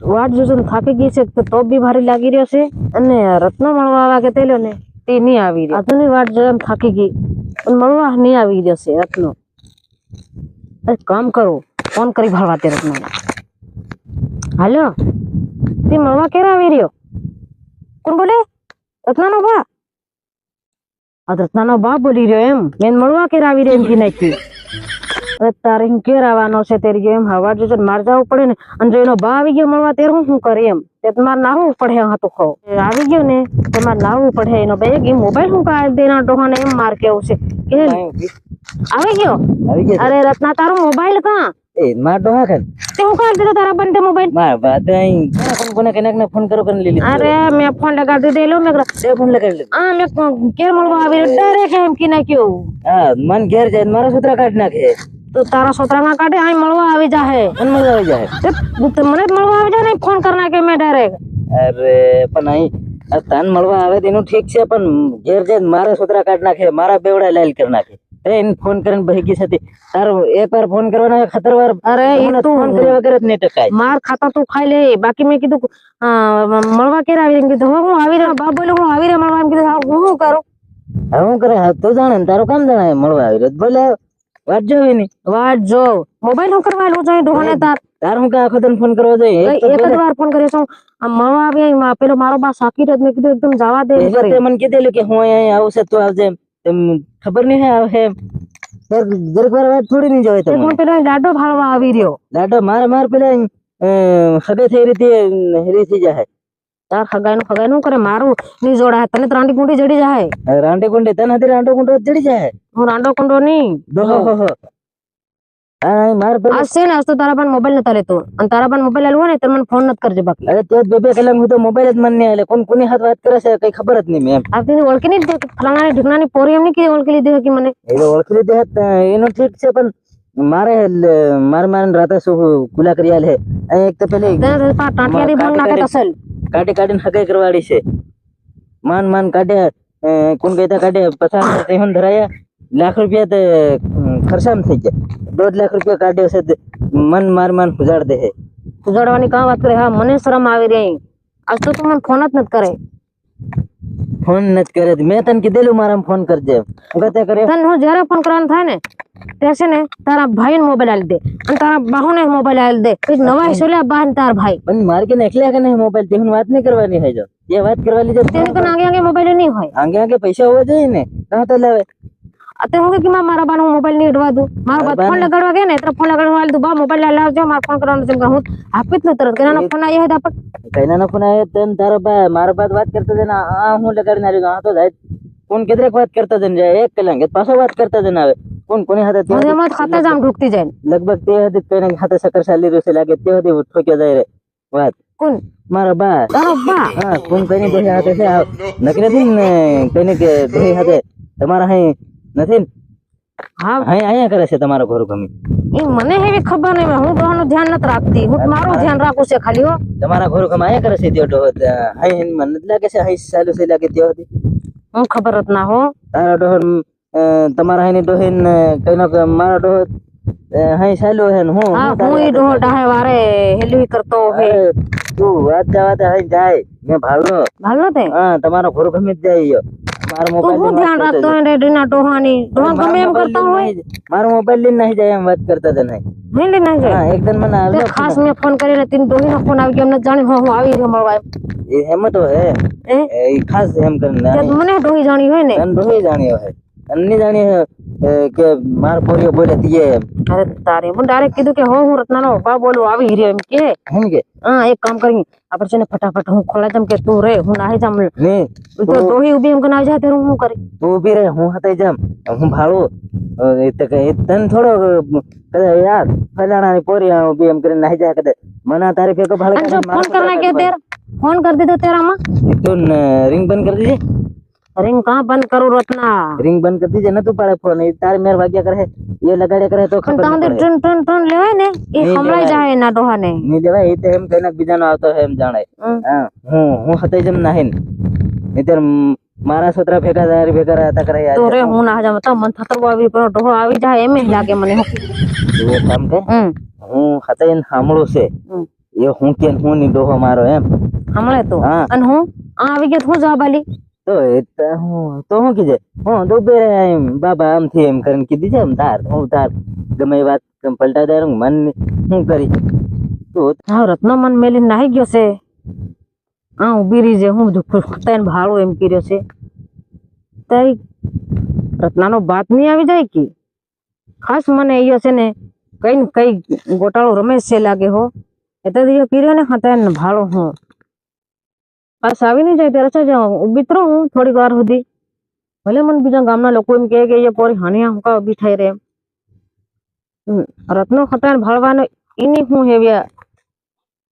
વાટ જોજો ને થાકી ગઈ છે તો ટોપ બી ભારી લાગી રહ્યો છે અને રત્ન મળવા આવ્યા કે તેલો ને તે નહીં આવી રહ્યો આજની વાટ જોઈને થાકી ગઈ પણ મળવા નહીં આવી રહ્યો છે રત્નો અરે કામ કરો ફોન કરી ભાળવા તે રત્ન હાલો તે મળવા ક્યારે આવી રહ્યો કોણ બોલે રત્નાનો બા આ તો રત્નાનો બાપ બોલી રહ્યો એમ. મેં મળવા કે આવી રહ્યો એમ કી નાખી અરે તારે ઘેર આવવાનો છે તેરી જો એમ હવા જો માર જવું પડે ને. અને જો એનો બા આવી ગયો મળવા ત્યારે હું શું કરે એમ? તે તમારે નાહવું પડે હતું ખો આવી ગયો ને તમારે નાહવું પડે એનો બે એ મોબાઈલ હું કાઢ દેના ડોહાને એમ માર કેવું છે. કે આવી ગયો? અરે રત્ના તારો મોબાઈલ કાં? એ માર ડોહા ખાન તે હું કાઢ દીધો તારા બંધ મોબાઈલ. માર બાદ અહીં. કોણ કોને કનેક ને ફોન કરો કરીને લીલી અરે મેં ફોન લગાડી દીધેલો મેં કીધું, તે ફોન લગાડી લીધો. આ મેં કેર મળવા આવી ડાયરેક્ટ એમ કી નાખ્યું? હા મન ઘેર જાય ને મારા સૂત્ર કાઢી નાખે. તો તારા સોતરામાં કાઢે આ મળવા આવી જાહે. મન મજા આવી જાય તે તે મને જ મળવા આવી ને ફોન કરી નાખે મેં ડાયરેક્ટ અરે પણ અહીં તન મળવા આવે તેનું ઠીક છે પણ ઘેર જાય મારા સૂત્ર કાઢી નાખે મારા બેવડા લાઈલ કરી નાખે. એને ફોન કરીને બહી ગઈ હતી તારો એક વાર ફોન કરવાનો ખતરવાર ખતર વાર અરે એ મને તું ફોન કર્યા વગર જ નહીં ટકાય. માર ખાતા તું ખાઈ લે. બાકી મેં કીધું મળવા ક્યારે આવી કીધું હવે હું આવી રહ્યો બાપ બોલે હું આવી રહ્યો મળવા. એમ કીધું હા, શું કરું? હવે હું કરે? તું જાણે ને તારું કામ જણાય મળવા આવી રહ્યો. બોલે વાત જોવી નહીં. વાટ જો. મોબાઈલ હું કરવા આવેલું જોઈએ ઢોને તાર. તાર હું કઈ આખો ફોન કરવો જોઈએ? એક જ વાર ફોન કર્યો છું. આમ મળવા આવી પેલો મારો બા સાકી રહ્યો મેં કીધું એકદમ જવા દે મને કીધેલું કે હું અહીંયા આવશે તું આવજે ખબર નહીં હે જરીક વાર થોડી નહીં તમને. હું પેલો દાડો ભાળવા આવી રહ્યો. દાડો માર માર પેલા હગે થઈ રીતે હેરી થઈ જાય તાર હગાઈનું હગાઈનું કરે મારું ની જોડાય તને તો રાંડી કુંડી જડી જાય રાંડે કુંડે તને હાથે રાંડો કુંડો ચડી જાય હું રાંડો કુંડો નહીં દોહો હો હો હા માર પેલા આજ છે ને આજ તો તારા પણ મોબાઈલ નતા લેતો. અને તારા પણ મોબાઈલ હોય ને તો મને ફોન નત કરજે બાકી. અરે તે બે બે કલાક હું તો મોબાઈલ જ મન નહીં આલે કોણ કોની હાથ વાત કરે છે? કઈ ખબર જ નહીં મેં આવતી ઓળખી નહીં ફલાણાની ઢીકણાની પોરી ઓળખી લીધી કે મને? એ ઓળખી લીધે તો ઠીક છે પણ મારે મારે મારે રાતે શું ખુલા કરી આલે? એક તો પેલી ટાંટિયાની ભંગ નાખે તો કાઢી કાઢીને હગાઈ કરવાડી છે. માન માન કાઢ્યા અ, કોણ કહેતા કાઢ્યા પચાસ ધરાયા. લાખ રૂપિયા તે ખર્ચામાં થઈ ગયા. દોઢ લાખ રૂપિયા કાઢ્યો છે તે મન માર માન ઉજાડ દે હે. ઉજાડવાની કાં વાત કરે? હા મને શરમ આવી રહી આજ તો તું મને ફોન જ નથી કરે. ફોન નથી કરે તે. મેં તને કીધેલું મારા ફોન કરજે. ગતે કરે. તને હું જ્યારે ફોન કરવાનું થાય ને તે છે ને તારા ભાઈને મોબાઈલ આલી દે અને તારા બાહુને મોબાઈલ આલી દે. પછી નવા હિસોલ્યા બા ને તાર ભાઈ. પણ મારે કે એકલા કે નહીં મોબાઈલ તે વાત નહીં કરવાની હોય જો. એ વાત કરવા લીધે તેની કને આગે આગે મોબાઈલ નહીં હોય. આગે આગે પૈસા હોવા જોઈએ ને. કાં તો લાવે? અતે હું કે માં મારા બાનો મોબાઈલ નહીં અડવા દઉં. મારો બા ફોન લગાડવા ગયા ને એટલે ફોન લગાડવા આલી દઉં બા મોબાઈલ લાવજો મારે ફોન કરવાનો છે. એમ કે હું આપી જ નહીં તરત. કે નાનો ફોન આવ્યો હતો પણ. કૈનાનો ફોન આવ્યો તને તારો બા મારા બાદ વાત કરતા જઈને આ આ હું લગાડીને આવ્યો આ તો જાય કોણ કેદરેક વાત કરતા જઈને જાય એક કલાક પાછો વાત કરતા જઈને આવે કોણ કોની હાથે તે મને એમાં જ ખાતા જામ ઢૂકતી જાય લગભગ તે હતી કોઈને હાથે સકર ચાલી રહ્યું છે લાગે તે હતી ઠોક્યો જાય રે. વાત. કોણ? મારા બા. તારો બા? હા કોણ કોઈની દોહી હાથે છે. આ નક્કી નથી હા. અહીં અહીંયા કરે છે તમારો ઘર ગમી. એ મને એવી ખબર નહીં હું ડોહાનું ધ્યાન નથી રાખતી. હું મારું ધ્યાન રાખું છે ખાલી હો. તમારા ઘર ગમે અહીંયા કરે છે તે અહીં મને લાગે છે? ચાલુ છે લાગે તે હતી હું ખબર જ ના હો. તારા ડોહો અ, તમારા ડોહી ને કઈનો કે મારો ડોહો અ, અહીં ચાલ્યો છે ને હું? હું હું ઈ ડોહો ડાહે વારે હેલવી કરતો હે. તું વાત જવા જાય. મેં ભાલ ન તે? હા તમારો ઘર ગમે જ જાય. મારો તું મોબાઈલ હું ધ્યાન રાખતો હોય રેડીના ટોહાની? ડોહા ગમે એમ કરતા હોય? મારો મોબાઈલ લઈને નહીં જાય એમ વાત કરતા તને નહીં. લઈને જાય હા એકદમ મને આવ્યો ખાસ મેં ફોન કરીને તીન ડોહીનો ફોન આવી ગયો એમને જાણી હું હું આવી રહ્યો મળવા એમ. તો હે. એ ખાસ એમ કરીને મને ડોહી જાણી હોય ને. તને ડોહી જાણ્યો હે તને જાણી કે માર પોરીઓ બોલે એમ. અરે તારે હું ડાયરેક્ટ કીધું કે હો હું રત્નાનો બા બોલું આવી રહ્યો એમ કે. હેમ કે? હા એક કામ કરી આપણે છે ને ફટાફટ હું ખોલા જમ કે તું રે હું નાહી જામ. ને તો ડોહી ઊભી એમ કે ના જા હું કરી? તું ઊભી રે હું હાથે જામ. હું ભાડું અ, એ કે તન થોડો અ, કદાચ યાર ફલાણાની પોરી ઊભી એમ કરીને નાહી જા કદાચ. મને તારે ભાડે અને ફોન કરના કે તેર ફોન કરી દીધો તેરામાં તું રિંગ બંધ કરી દીજે રિંગ કાં બંધ કરું રત્ના રિંગ બંધ કરી દીજે નતું પાડે ફોન એ તારી મેર વાગ્યા કરે એ લગાડ્યા કરે તો ખબર ન ટન ટન ટન લેવાય ને એ લેવાય. જાય એના ડોહાને. ની દેવાય એ તો એમ કઈને બીજાનો આવતો હે એમ જાણે. હા હું હું હતે જેમ નાહી ને નહીંતર મારા છોકરા ભેગા તારી ભેગા રહેતા કરે તો રે હું ના જામ તો મન થતરવો આવી પણ ડોહો આવી જાય એમ લાગે મને. એ કામ કે હું હતે સાંભળું છે. એ હું કે હું ની ડોહો મારો એમ. હમણે તો. અને હું આ આવી ગયો હું જવાબ આલી તો એ તો હું તો હું કીધે હું તો બે એમ. બાબા આમથી એમ કરીને કીધી છે એમ તાર હું તાર ગમે એ વાત પલટા દે મન હું કરી. તો હા, રત્ન મન મેલી નાહી ગયો છે. હા ઊભી રહી છે, હું બધું તને ભાડું એમ કર્યો છે. તારી રત્નાનો બાપ નહીં આવી જાય કે? ખાસ મને એ છે ને, કઈ ને કઈ ગોટાળો રમેશ છે લાગે હો. એટલે દિયો કર્યો ને હતા ને ભાડો હું. ખાસ આવી નહીં જાય ત્યારે છે ઊભી તો રહું થોડીક વાર સુધી. ભલે મને બીજા ગામના લોકો એમ કહે કે એ પોરી હાનિયા હું કા ઊભી થઈ રે એમ. હમ, રત્નો હતા ને ભાળવાનો એની હું હેવ્યા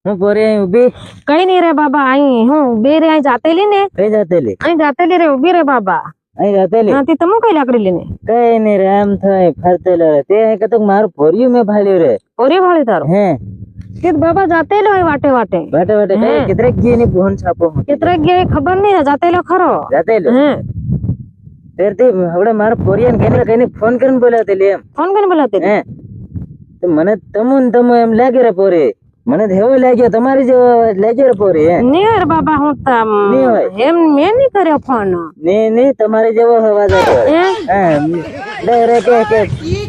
હું પોરે અહીં ઊભી? કઈ નહીં રે બાબા અહીં હું બે રે અહીં જાતેલી ને? કઈ જાતેલી? અહીં જાતેલી રે ઊભી રે બાબા. અહીં જાતેલી? ત્યાંથી તમે કઈ લાકડી લઈને કઈ નહીં રે આમ થાય ફરતેલો રે. તે અહીં કતક મારું પોરિયું મેં ભાલ્યું રે. ઓરી વાળી તારો? હે. કે બાબા જાતેલો હે વાટે વાટે. વાટે વાટે કે હે. કિતરેક ગઈ ની ફોન છાપો ગયા એ ખબર નહીં જાતેલો ખરો. જાતેલો હે તેરથી હવે માર કોરિયન કેને કેને ફોન કરીને બોલાતે લે ફોન કરીને બોલાતે હે. તો મને તમુ ને તમુ એમ લાગે રે પોરે. મને તો એવો લાગ્યો તમારી જેવો લાગ્યો રે પોરે નહીં બાબા હું તમ નહીં. એમ મેં નહીં કર્યો ફોન. ને ને તમારી જેવો અવાજ આવ્યો. હે હા ડાયરે કે કે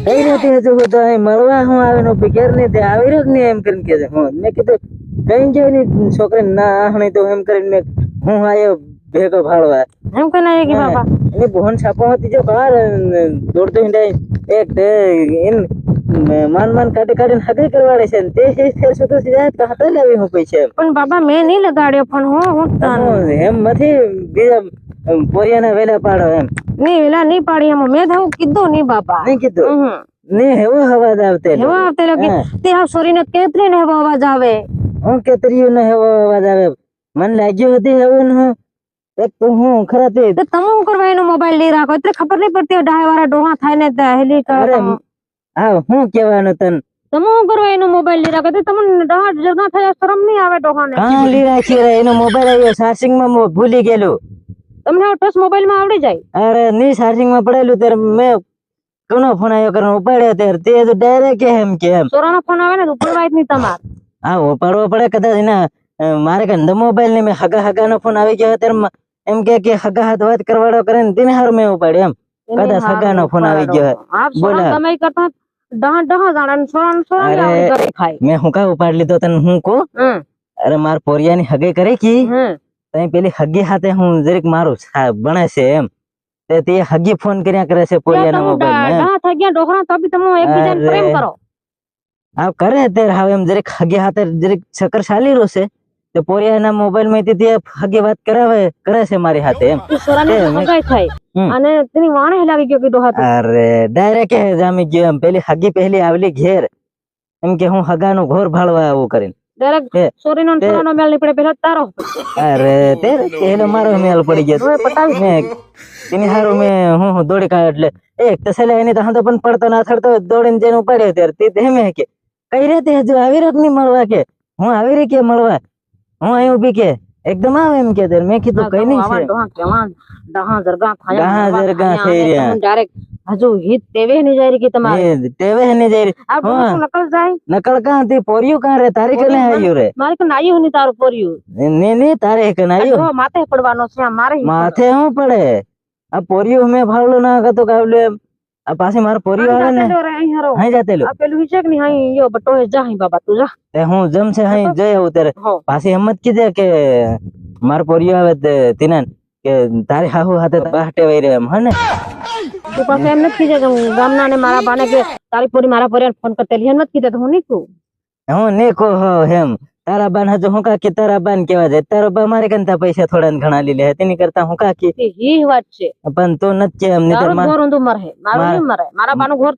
કઈ નથી હજુ હું તો અહીં મળવા હું આવે નો નહીં તે આવી રહ્યો કે એમ કરીને કે હું મેં કીધું કઈ જાય ની છોકરી? ના આહણી તો એમ કરીને મેં હું આયો ભેગો ભાળવા એમ કઈ ના કે બાબા એની બોહન છાપો હતી જો કાર દોડતો એક તે ઇન માન માન કાઢી કાઢીને હગઈ કરવાડે છે. તે છોકરો જાય તો હાથે લાવી હું પૈસા પણ બાબા મેં નહીં લગાડ્યો પણ હું હું તને. એમ નથી બીજા પોરિયાના વેલા પાડો એમ. નહીં પાડી એમ મેં થાઉ કીધું નહીં બાપા. નહીં કીધું. ને હેવો અવાજ આવતે હેવો આવતે લો કે તે હા સોરીને કેતરી ને હેવો અવાજ આવે. હું કેતરી ને હેવો અવાજ આવે. મન લાગ્યો હતી હેવો ને એક તો હું ખરા તે તો તમે કરવા એનો મોબાઈલ લઈ રાખો? એટલે ખબર નહીં પડતી ડાય વાળા ડોહા થાય ને તે હેલી કા અરે તમે હા હું કેવાનું તન. તમે શું કરવા એનો મોબાઈલ લઈ રાખો? તો તમને ડોહા જગા થયા શરમ નહીં આવે ડોહાને. હા લઈ રાખી રે. એનો મોબાઈલ આવ્યો. ચાર્જિંગમાં ભૂલી ગયેલું. તમને ટચ મોબાઈલમાં આવડી જાય? અરે ની ચાર્જિંગમાં પડેલું ત્યારે મેં કોનો ફોન આવ્યો કરીને ઉપાડ્યો ત્યારે. તે તો ડાયરેક્ટ એમ કે એમ. ચોરાનો ફોન આવે ને તો ઉપડવાય જ નહીં તમાર. હા ઉપાડવો પડે કદાચ એના મારે કે મોબાઈલ ને મેં હગા હગા નો ફોન આવી ગયો ત્યારે એમ કે કે હગા હાથ વાત કરવાડો કરે ને તેને હારું મેં ઉપાડ્યો એમ. કદાચ હગા નો ફોન આવી ગયો. બોલા. તમે કરતા ડહા ડહા જાણે ને સોરા ને સોરા ને અરે. આવડી કરી ખાય. મેં હું કા ઉપાડ લીધો તને હું કહું? અરે માર પોરિયાની હગે કરે કી? તઈ પેલી હગી હાથે હું જરીક મારું બને છે એમ. તે તે હગી ફોન કર્યા કરે છે પોરિયાના તમે મોબાઈલ થઈ ગયા ડોહરા તો બી તમે એકબીજાને પ્રેમ કરો. આ કરે તે હવે એમ જરીક હગી હાથે જરીક ચક્કર ચાલી રહ્યો છે. તે પોરિયાના મોબાઈલમાંથી તે હગી વાત કરાવે કરે છે મારી હાથે એમ. હગાઈ થાય અને તેની વાણે હલાવી ગયો કીધો હતો. અરે ડાયરેક્ટ જામી ગયો એમ. પેલી હગી પહેલી આવલી ઘેર. એમ કે હું હગાનું ઘોર ભાળવા આવું કરીને. ડાયરેક્ટ સોરીનો ને તે- સોરાનો મેળ પેલા તારો. અરે તે પેલો મારો મેલ પડી ગયો. ડોહે પટાવી મેં તેની હારું મેં હું હું દોડી કાઢ એટલે. એક તો છેલ્લે એની તો પણ પડતો ના થડતો દોડીને જેને પડ્યો ત્યારે તે તે મેં કે કઈ રીતે હજુ આવી કે નહીં મળવા કે? હું આવી રહી કે મળવા? હું અહીં ઊભી કે? એકદમ આવે એમ કે ત્યારે. મેં કીધું કઈ નહીં છે. ડહા જરગા ડહા જરગા થઈ રહ્યા. ડાયરેક્ટ હજુ હિત તેવે નહીં જાય કે તમારે? તેવે જઈ રહી. આ નકલ જાય? નકલ કાં તે પોરિયું કાં રે? તારી કને આવ્યું રે? મારે કે નાયું નહીં તારું પોર્યું? ને ને તારે આવ્યું ડોહા માથે પડવાનો છે મારે માથે હું પડે? આ પોરિયું મેં ભાવલો ના કતો કાવલું આ પાછી મારા આવે ને. અહીં જાતેલું આ પેલું હિચકની અહીં યો બટો હે જા અહીં બાબા તું જા. તે હું જમશે અહીં જઈ હું ત્યારે. હો. પાછી એમ જ કીધે કે મારો પરિવાર તે તીનાન કે તારે હાહુ હાથે બાહટે વઈ રહ્યો એમ હે ને? તું પાસે એમ નથી કીધે કે ગામના ને મારા બાને કે તારી પોરી મારા પરિવાર ફોન કરતેલી એમ નથી કીધે તો હું નહીં કહું? હું ને કો હો હેમ તારા બાન હજુ હું કાકી તારા બાન કેવા જાય તારો બા મારે કંતા પૈસા થોડા ઘણા લીલે તેની કરતા હું કાકી. હી વાત છે. પણ તો નથી કે એમ નહીં તારું ઘર ઊંધું મરે. મારું નહીં મરે. મારા બાનું ઘર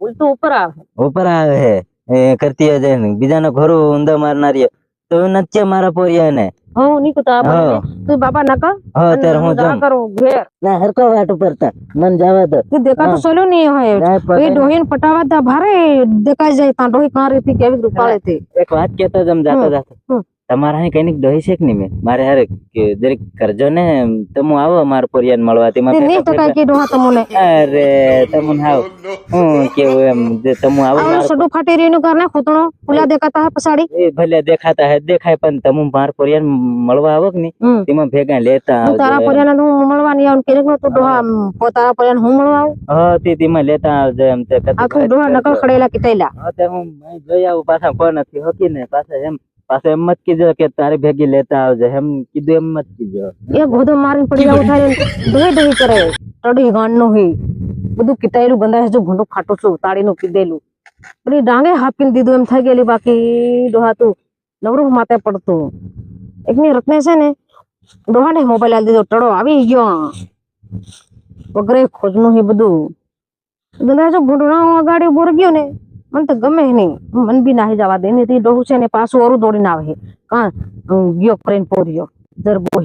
ઉલટું ઉપર આવે. ઉપર આવે હે એ કરતી ને. બીજાનો ઘરું ઊંધા મારનારી તો નથી મારા પોરિયા ને. હું નીકુ તો આપણે તું બાબા નકર હો ત્યારે હું જા કરો કરું ઘેર. ના હરકો વાટ ઉપર તા મન જાવા દે. તું દેખા તો સોલો નહીં હોય. એ ડોહીન પટાવા દા ભારે દેખાઈ જાય તા ડોહી કાં રીતી કેવી રૂપાળે થી એક વાત કેતો જમ જાતો. જાતો. તમારા અહીં કંઈક દહી છે કે નહીં મેં. મારે હારે દરેક કરજો ને તમે આવો મારા પરિયાન મળવા. તેમાં તે કીધું હા તમને. અરે તમને હાવ. હું કેવું એમ જે તમે આવો મારા સડું ફાટી રહ્યું કારણે ખૂતણો. ખુલ્લા દેખાતા હે પછાડી. એ ભલે દેખાતા હે દેખાય પણ તમે માર પરિયાન મળવા આવો કે નહીં? તેમાં ભેગા લેતા હું તારા પરિયાન હું મળવા નહીં આવું કે તું ડોહા પો તારા પર્યાને હું મળવા આવું? હા તે તેમાં લેતા આવજો એમ તે કદી આ તું ડોહા નકલ ખડેલા કીતેલા હા તે હું જોઈ આવું પાછા કોણ નથી હકી ને પાછા એમ. પાછા એમ મત કીધો કે તારી ભેગી લેતા આવજે. એમ કીધું, એમ મત કીધો. એ ગોધો મારીને પડી જાવ ને ડોહી ડોહી કરે. ટડી ગાંડ નો હી. બધું કિતાયેલું ગંધાય છે જો ભૂંડો ફાટું છું, તાળીનું કીધેલું. પેલી ડાંગે હાપીને દીધું, એમ થઈ ગયેલી બાકી ડોહાતું. નવરું માથે પડતું. એકની રત્ને છે ને, ડોહાને મોબાઈલ આલી દીધો ટડો આવી ગયો. વગરે ખોજનું હે બધું. ગંધાય જો ભૂંડું ગાડી ઊભો ગયો ને મને તો ગમે નહીં. મન બી નાહી જવા દે. ને તે ડોહું છે ને પાછું ઓરું દોડીને આવે કાં? ગયો પ્રેમ પોર્યો. જરબો